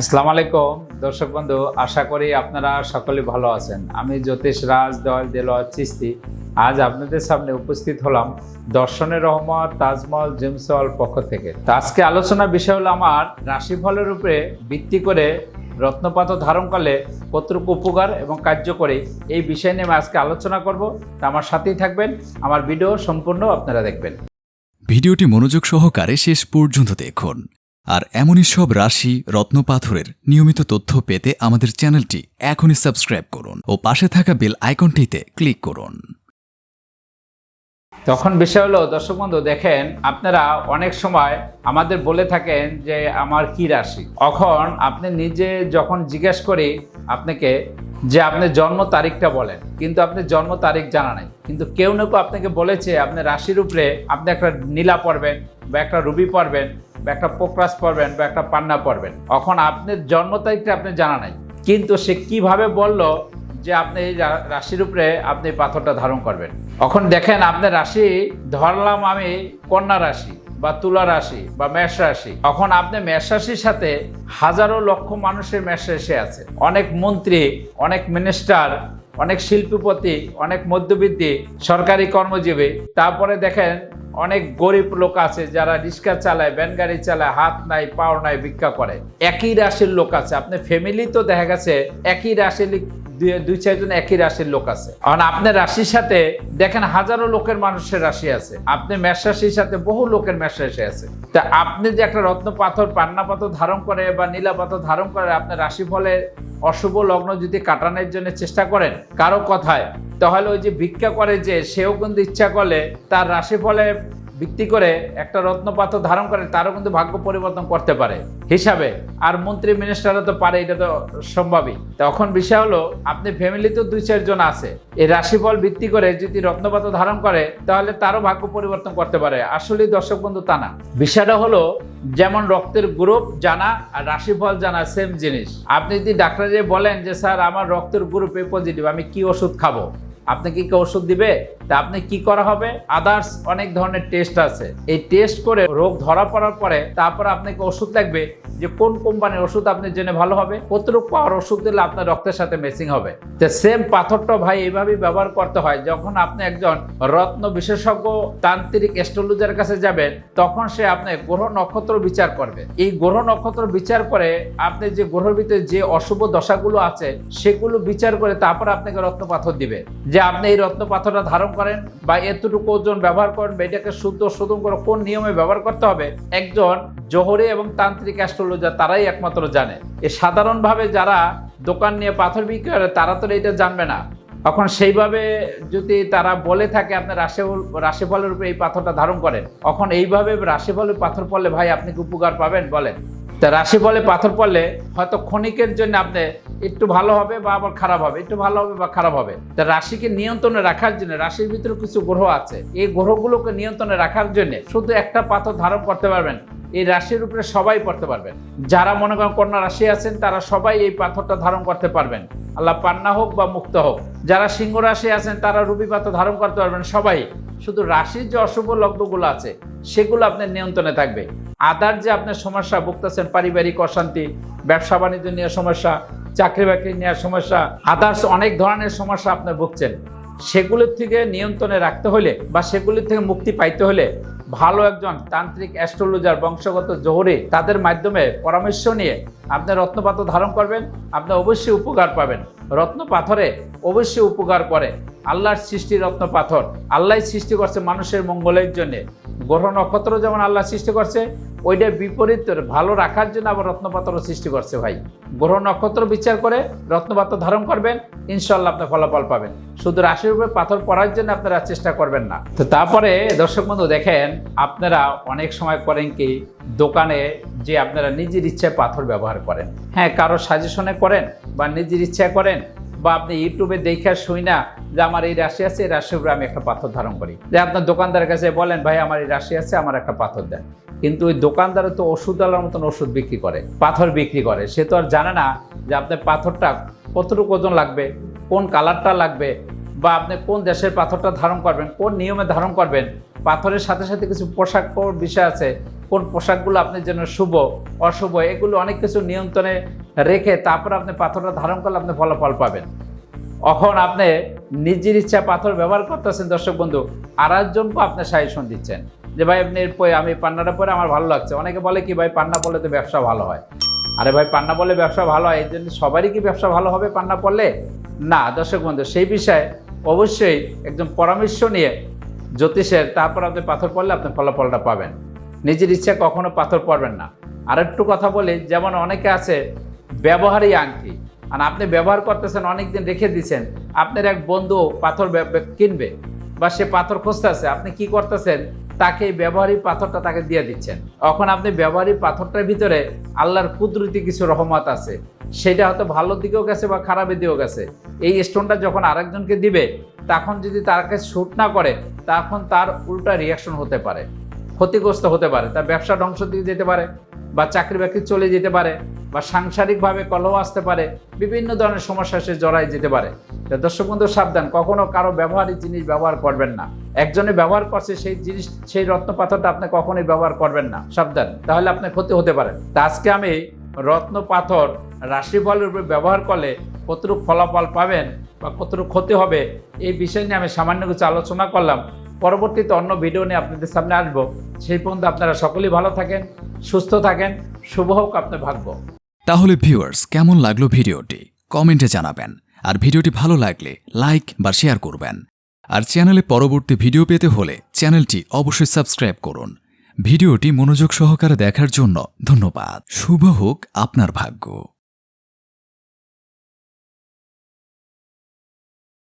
আসসালামু আলাইকুম, দর্শক বন্ধু, আশা করি আপনারা সকলে ভালো আছেন। আমি জ্যোতিষ রাজ দল দেলোয়ার চিস্তি আজ আপনাদের সামনে উপস্থিত হলাম দর্শনের রহমত, তাজমহল জিমসল পক্ষ থেকে। তো আজকে আলোচনার বিষয় হলো আমার রাশিফলের উপরে ভিত্তি করে রত্নপাত ধারণ করলে কতটুকু উপকার এবং কার্যকরী এই বিষয় নিয়ে আজকে আলোচনা করব। তা আমার সাথেই থাকবেন, আমার ভিডিও সম্পূর্ণ আপনারা দেখবেন। ভিডিওটি মনোযোগ সহকারে শেষ পর্যন্ত দেখুন। আর এমনই সব রাশি রত্নপাথরের নিয়মিত তথ্য পেতে আমাদের চ্যানেলটি এখনই সাবস্ক্রাইব করুন ও পাশে থাকা বেল আইকনটিতে ক্লিক করুন। তখন বিষয় হলো, দর্শক বন্ধু, দেখেন, আপনারা অনেক সময় আমাদের বলে থাকেন যে, আমার কি রাশি? এখন আপনি নিজে যখন জিজ্ঞেস করি আপনাকে যে, আপনি জন্ম তারিখটা বলেন। কিন্তু আপনি জন্ম তারিখ জানা নাই। কিন্তু কেউ না কেউ আপনাকে বলেছে, আপনি রাশির উপরে আপনি একটা নীলা পড়বেন বা একটা রুবি পড়বেন বা একটা পোকরাস পড়বেন বা একটা পান্না পড়বেন এখন আপনার জন্ম তারিখটা আপনি জানা নাই। কিন্তু সে কীভাবে বলল যে আপনি এই রাশির উপরে আপনি পাথরটা ধারণ করবেন। এখন দেখেন আপনার রাশি ধরলাম আমি কন্যা রাশি বা তুলা রাশি বা মেষ রাশি। এখন আপনি মেষ রাশির সাথে হাজারো লক্ষ মানুষের মেষ রাশি আছে। অনেক মন্ত্রী, অনেক মিনিস্টার অনেক শিল্পপতি, অনেক মধ্যবিত্তি, সরকারি কর্মজীবী। তারপরে দেখেন অনেক গরিব লোক আছে যারা রিক্সা চালায় ব্যান গাড়ি চালায়, হাত নাই, পাও নাই, ভিক্ষা করে। একই রাশির লোক আছে। আপনি ফ্যামিলি তো দেখা গেছে, একই রাশির দুই- চারজন একই রাশির লোক আছে। কারণ আপনার রাশির সাথে, দেখেন হাজারো লোকের মানুষের রাশি আছে। আপনি মেষ রাশির সাথে বহু লোকের মেষ রাশি আছে। তা আপনি যে একটা রত্ন পাথর, পান্না পাথর ধারণ করে বা নীলা পাথর ধারণ করে আপনার রাশি ফলে অশুভ লগ্ন যদি কাটানোর জন্য চেষ্টা করেন, কারও কথায়, তাহলে ওই যে ভিক্ষা করে যে, সেও কিন্তু ইচ্ছা করলে তার রাশি ফলে ভিত্তি করে একটা রত্নপাথর ধারণ করে, তারও কিন্তু ভাগ্য পরিবর্তন করতে পারে। হিসাবে, আর মন্ত্রী মিনিস্টারও তো পারে, এটা তো সম্ভবই। তখন বিষয় হলো, আপনি ফ্যামিলিতে দুই চারজন আছে, এই রাশিফল ভিত্তি করে যদি রত্নপাথর ধারণ করে, তাহলে তারও ভাগ্য পরিবর্তন করতে পারে। আসলে দর্শক বন্ধু, তা না। বিষয়টা হলো, যেমন রক্তের গ্রুপ জানা, আর রাশিফল জানা সেম জিনিস। আপনি যদি ডাক্তারে বলেন যে, স্যার, আমার রক্তের গ্রুপ পজিটিভ আমি কি ওষুধ খাব? আপনি কি ওষুধ দিবে? তা আপনি কি করা হবে? আদার্স অনেক ধরনের টেস্ট আছে। এই টেস্ট করে রোগ ধরা পড়ার পরে তারপর আপনাকে ওষুধ লাগবে যে কোন কোম্পানির ওষুধ আপনি জেনে ভালো হবে। কতটুকু পাওয়ার ওষুধ দিলে আপনার রক্তের সাথে মেসিং হবে। তো সেম পাথরটা ভাই এইভাবেই ব্যবহার করতে হয়। যখন আপনি একজন রত্ন বিশেষজ্ঞ তান্ত্রিক অ্যাস্ট্রোলজার কাছে যাবেন, তখন সে আপনি গ্রহ নক্ষত্র বিচার করবে। এই গ্রহ নক্ষত্র বিচার করে আপনি যে গ্রহের ভিতরে যে অশুভ দশাগুলো আছে, সেগুলো বিচার করে তারপর আপনাকে রত্ন পাথর দিবে। যে আপনি এই রত্ন পাথরটা ধারণ করেন বা এতটুকু ওজন ব্যবহার করেন বা এটাকে শুদ্ধ শোধন করে কোন নিয়মে ব্যবহার করতে হবে? একজন জোহরে এবং তান্ত্রিক অ্যাস্ট্রোলজার তারাই একমাত্র জানে। এ সাধারণভাবে যারা দোকান নিয়ে পাথর বিক্রি করে, তারা তো এটা জানবে না। এখন সেইভাবে যদি তারা বলে থাকে আপনার রাশিফল, রাশিফলের উপরে এই পাথরটা ধারণ করেন এখন এইভাবে রাশিফলের পাথর পড়লে ভাই আপনি কি উপকার পাবেন বলেন? তা রাশি বলে পাথর পড়লে হয়তো ক্ষণিকের জন্য আপনি একটু ভালো হবে বা আবার খারাপ হবে, একটু ভালো হবে বা খারাপ হবে। তা রাশিকে নিয়ন্ত্রণে রাখার জন্য, রাশির ভিতরে কিছু গ্রহ আছে, এই গ্রহগুলোকে নিয়ন্ত্রণে রাখার জন্য শুধু একটা পাথর ধারণ করতে পারবেন, এই রাশির উপরে সবাই পড়তে পারবেন। যারা মনে করেন কন্যা রাশি আছেন, তারা সবাই এই পাথরটা ধারণ করতে পারবেন। আল্লাহ পান্না হোক বা মুক্ত হোক, যারা সিংহ রাশি আছেন, তারা রুবি পাথর ধারণ করতে পারবেন সবাই। শুধু রাশির যে অশুভ লগ্নগুলো আছে, সেগুলো আপনার নিয়ন্ত্রণে থাকবে। আদার যে আপনার সমস্যা, ভুগতেছেন পারিবারিক অশান্তি, ব্যবসা বাণিজ্য নিয়ে সমস্যা, চাকরি বাকরি নেওয়ার সমস্যা আদার্স অনেক ধরনের সমস্যা আপনার ভুগছেন। সেগুলোর থেকে নিয়ন্ত্রণে রাখতে হলে বা সেগুলির থেকে মুক্তি পাইতে হলে ভালো একজন তান্ত্রিক অ্যাস্ট্রোলজার বংশগত জোহরে, তাদের মাধ্যমে পরামর্শ নিয়ে আপনি রত্নপাথর ধারণ করবেন আপনি অবশ্যই উপকার পাবেন। রত্ন পাথরে অবশ্যই উপকার করে আল্লাহর সৃষ্টি রত্ন পাথর। আল্লাহ সৃষ্টি করছে মানুষের মঙ্গলের জন্য। গ্রহ নক্ষত্র যেমন আল্লাহ সৃষ্টি করছে, ওইটা বিপরীত ভালো রাখার জন্য আবার রত্নপাথরও সৃষ্টি করছে ভাই। গ্রহ নক্ষত্র বিচার করে রত্নপাথর ধারণ করবেন ইনশাল্লাহ আপনি ফলাফল পাবেন। শুধু রাশির উপরে পাথর পড়ার জন্য আপনারা চেষ্টা করবেন না। তো তারপরে দর্শক বন্ধু দেখেন, আপনারা অনেক সময় করেন কি, দোকানে যে আপনারা নিজের ইচ্ছায় পাথর ব্যবহার করেন। হ্যাঁ কারও সাজেশনে করেন বা নিজের ইচ্ছা করেন বা আপনি ইউটিউবে দেখে শুই না যে আমার এই রাশি আছে, এই রাশির উপরে আমি একটা পাথর ধারণ করি। যে আপনার দোকানদারের কাছে বলেন, ভাই, আমার এই রাশি আছে, আমার একটা পাথর দেন। কিন্তু ওই দোকানদারে তো ওষুধ আলার মতন ওষুধ বিক্রি করে, পাথর বিক্রি করে। সে তো আর জানে না যে আপনার পাথরটা কতটুকু ওজন লাগবে, কোন কালারটা লাগবে, বা আপনি কোন দেশের পাথরটা ধারণ করবেন, কোন নিয়মে ধারণ করবেন। পাথরের সাথে সাথে কিছু পোশাক বিষয় আছে, কোন পোশাকগুলো আপনার জন্য শুভ, অশুভ, এগুলো অনেক কিছু নিয়ন্ত্রণে রেখে তারপর আপনি পাথরটা ধারণ করলে আপনি ফলাফল পাবেন। এখন আপনি নিজের ইচ্ছা পাথর ব্যবহার করতেছেন, দর্শক বন্ধু আর একজনকে আপনি সাজেশন দিচ্ছেন যে, ভাই, আপনি আমি পান্নাটা পরে আমার ভালো লাগছে। অনেকে বলে কি, ভাই, পান্না পরলে তো ব্যবসা ভালো হয়। আরে ভাই, পান্না পরলে ব্যবসা ভালো হয়, এই জন্য সবারই কি ব্যবসা ভালো হবে পান্না পড়লে না, দর্শক বন্ধু, সেই বিষয়ে অবশ্যই একজন পরামর্শ নিয়ে জ্যোতিষের তারপর আপনি পাথর পড়লে আপনি ফলাফলটা পাবেন। নিজের ইচ্ছা কখনো পাথর পড়বেন না। আর একটু কথা বলি, যেমন অনেকে আছে ব্যবহারই আংটি। আর আপনি ব্যবহার করতেছেন অনেক দিন রেখে দিচ্ছেন আপনার এক বন্ধু পাথর কিনবে বা সে পাথর খুঁজতেছে, আপনি কি করতেছেন? তাকে ব্যবহারিক পাথরটা তাকে দিয়ে দিচ্ছেন। এখন আপনি ব্যবহারিক পাথরটার ভিতরে আল্লাহর কুদরতি কিছু রহমত আছে। সেটা হয়তো ভালো দিকেও গেছে বা খারাপের দিকেও গেছে। এই স্টোনটা যখন আরেকজনকে দিবে, তখন যদি তার কাছে শ্যুট না করে, তখন তার উল্টা রিয়াকশন হতে পারে। ক্ষতিগ্রস্ত হতে পারে। তার ব্যবসা ধ্বংস দিকে যেতে পারে বা চাকরি বাকরি চলে যেতে পারে। বা সাংসারিকভাবে কলহ আসতে পারে, বিভিন্ন ধরনের সমস্যা সে জড়াই যেতে পারে। তা দর্শক বন্ধু, সাবধান, কখনো কারও ব্যবহারিক জিনিস ব্যবহার করবেন না। একজনে ব্যবহার করছে সেই জিনিস, সেই রত্ন পাথরটা আপনি কখনোই ব্যবহার করবেন না। সাবধান, তাহলে আপনার ক্ষতি হতে পারে। তা আজকে আমি রত্ন পাথর রাশিফলের উপরে ব্যবহার করলে কতটুকু ফলাফল পাবেন বা কতটুকু ক্ষতি হবে, এই বিষয় নিয়ে আমি সামান্য কিছু আলোচনা করলাম। পরবর্তীতে অন্য ভিডিও নিয়ে আপনাদের সামনে আসব। সেই পর্যন্ত আপনারা সকলেই ভালো থাকেন, সুস্থ থাকেন, শুভ হোক আপনার ভাগ্য। তাহলে ভিউয়ার্স কেমন লাগল ভিডিওটি? কমেন্টে জানাবেন। আর ভিডিওটি ভালো লাগলে লাইক বা শেয়ার করবেন। আর চ্যানেলে পরবর্তী ভিডিও পেতে হলে চ্যানেলটি অবশ্যই সাবস্ক্রাইব করুন। ভিডিওটি মনোযোগ সহকারে দেখার জন্য ধন্যবাদ। শুভ হোক আপনার ভাগ্য।